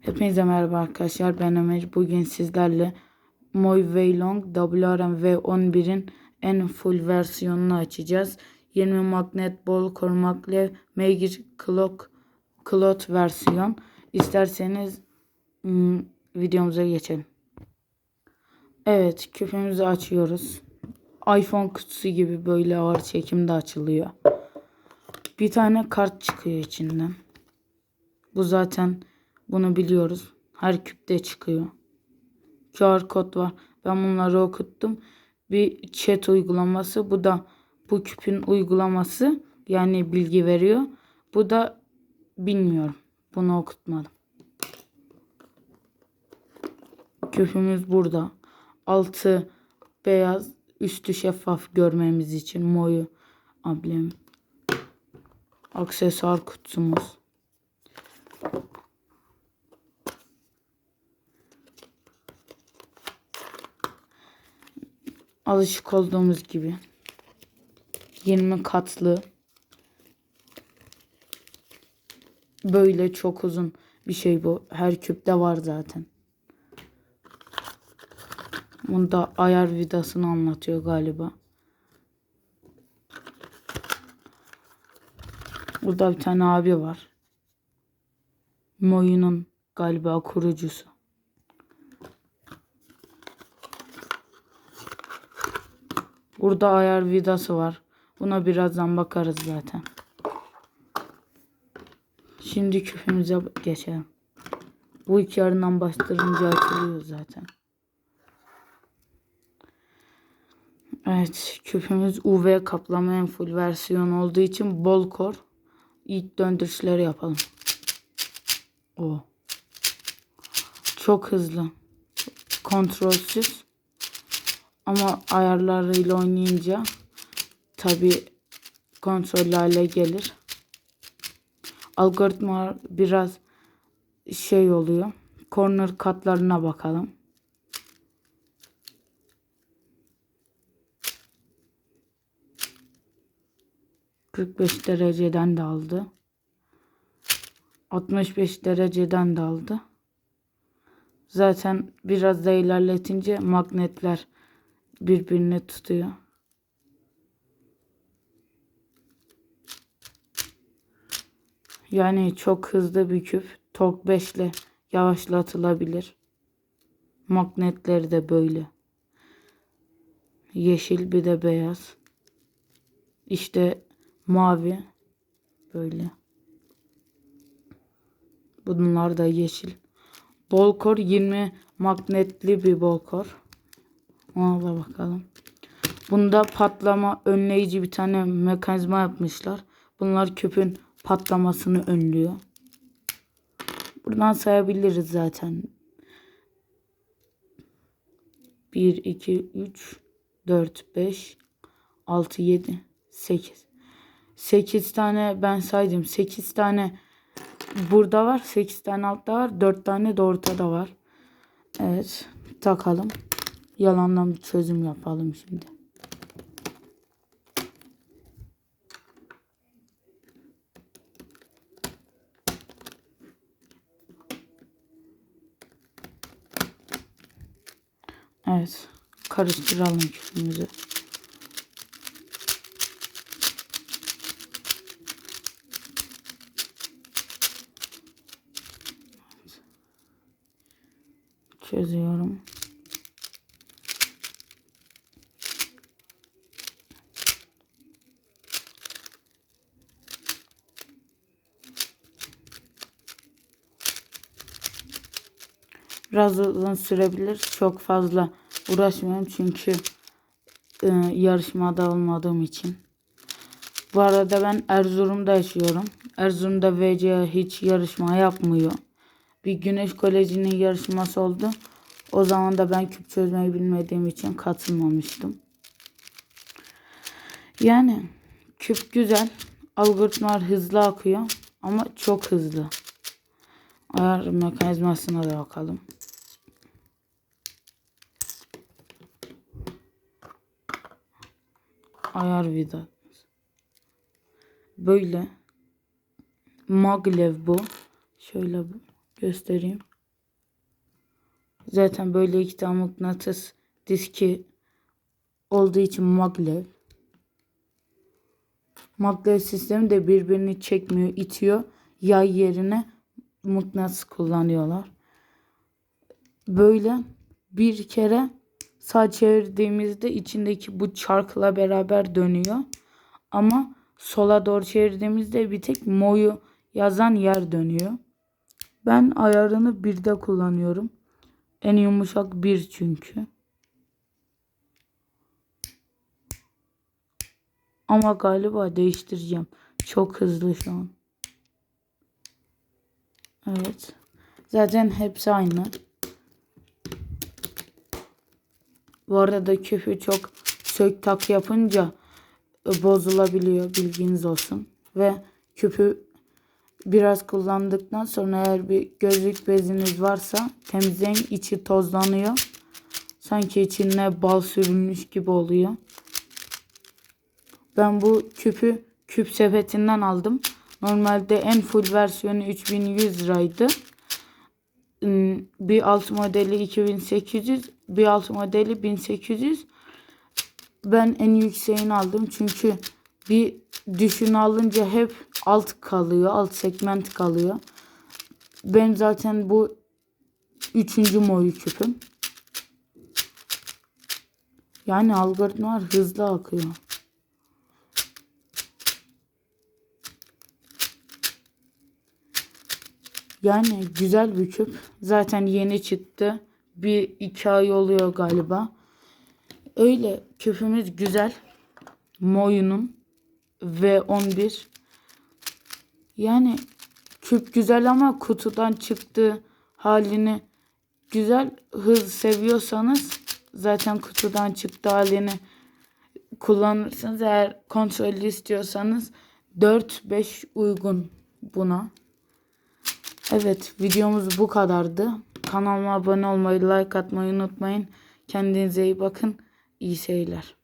Hepinize merhaba arkadaşlar. Ben Ömer. Bugün sizlerle Moy Weilong WRM V11'in en full versiyonunu açacağız. 20 magnet bol korumakla Megir Clock Cloth versiyon. İsterseniz hmm, videomuza geçelim. Evet küpümüzü açıyoruz. iPhone kutusu gibi böyle ağır çekimde açılıyor. Bir tane kart çıkıyor içinden. Bu zaten bunu biliyoruz. Her küpte çıkıyor. QR kod var. Ben bunları okuttum. Bir chat uygulaması. Bu da bu küpün uygulaması. Yani bilgi veriyor. Bu da bilmiyorum. Bunu okutmadım. Küpümüz burada. Altı beyaz, üstü şeffaf görmemiz için moyu amblemi. Aksesuar kutumuz. Alışık olduğumuz gibi 20 katlı böyle çok uzun bir şey bu. Her küpte var zaten. Bunda ayar vidasını anlatıyor galiba. Burada bir tane abi var. Moyunun galiba kurucusu. Burada ayar vidası var. Buna birazdan bakarız zaten. Şimdi küpümüze geçelim. Bu iki yarından bastırınca açılıyor zaten. Evet küpümüz UV kaplama en full versiyon olduğu için bol kor. İlk döndürüşleri yapalım. O. Çok hızlı. Kontrolsüz. Ama ayarlarıyla oynayınca tabi kontrollü hale gelir. Algoritma biraz şey oluyor. Corner katlarına bakalım. ...45 dereceden de aldı. 65 dereceden de aldı. Zaten biraz da ilerletince magnetler birbirini tutuyor. Yani çok hızlı bir küp. Tork 5 ile yavaşlatılabilir. Magnetleri de böyle. Yeşil bir de beyaz. İşte mavi. Böyle. Bunlar da yeşil. Bolkor 20 magnetli bir bolkor. Ona da bakalım. Bunda patlama önleyici bir tane mekanizma yapmışlar. Bunlar küpün patlamasını önlüyor. Buradan sayabiliriz zaten. 1, 2, 3, 4, 5, 6, 7, 8. 8 tane ben saydım. 8 tane burada var. 8 tane altta var. 4 tane de ortada var. Evet. Takalım. Yalandan bir çözüm yapalım şimdi. Evet. Karıştıralım küpümüzü. Çözüyorum. Biraz uzun sürebilir. Çok fazla uğraşmıyorum çünkü e, yarışmada olmadığım için. Bu arada ben Erzurum'da yaşıyorum. Erzurum'da VCA hiç yarışma yapmıyor. Bir Güneş Koleji'nin yarışması oldu. O zaman da ben küp çözmeyi bilmediğim için katılmamıştım. Yani küp güzel. Algoritmalar hızlı akıyor. Ama çok hızlı. Ayar mekanizmasına da bakalım. Ayar vida. Böyle. Maglev bu. Şöyle göstereyim. Zaten böyle iki tane mıknatıs diski olduğu için maglev. Maglev sistemi de birbirini çekmiyor, itiyor. Yay yerine mıknatıs kullanıyorlar. Böyle bir kere sağ çevirdiğimizde içindeki bu çarkla beraber dönüyor. Ama sola doğru çevirdiğimizde bir tek moyu yazan yer dönüyor. Ben ayarını birde kullanıyorum. En yumuşak bir çünkü. Ama galiba değiştireceğim. Çok hızlı şu an. Evet. Zaten hepsi aynı. Bu arada küfü çok sök tak yapınca e, bozulabiliyor bilginiz olsun. Ve küpü biraz kullandıktan sonra eğer bir gözlük beziniz varsa temizleyin içi tozlanıyor. Sanki içine bal sürülmüş gibi oluyor. Ben bu küpü küp sepetinden aldım. Normalde en full versiyonu 3100 liraydı. Hmm, Bir alt modeli 2800, bir alt modeli 1800. Ben en yükseğini aldım çünkü bir düşün alınca hep alt kalıyor, alt segment kalıyor. Ben zaten bu üçüncü moyu küpüm. Yani algoritmalar hızlı akıyor. Yani güzel bir küp. Zaten yeni çıktı. Bir iki ay oluyor galiba. Öyle küpümüz güzel. Moyunun V11. Yani küp güzel ama kutudan çıktı halini güzel. Hız seviyorsanız zaten kutudan çıktı halini kullanırsınız. Eğer kontrollü istiyorsanız 4-5 uygun buna. Evet videomuz bu kadardı. Kanalıma abone olmayı, like atmayı unutmayın. Kendinize iyi bakın. İyi seyirler.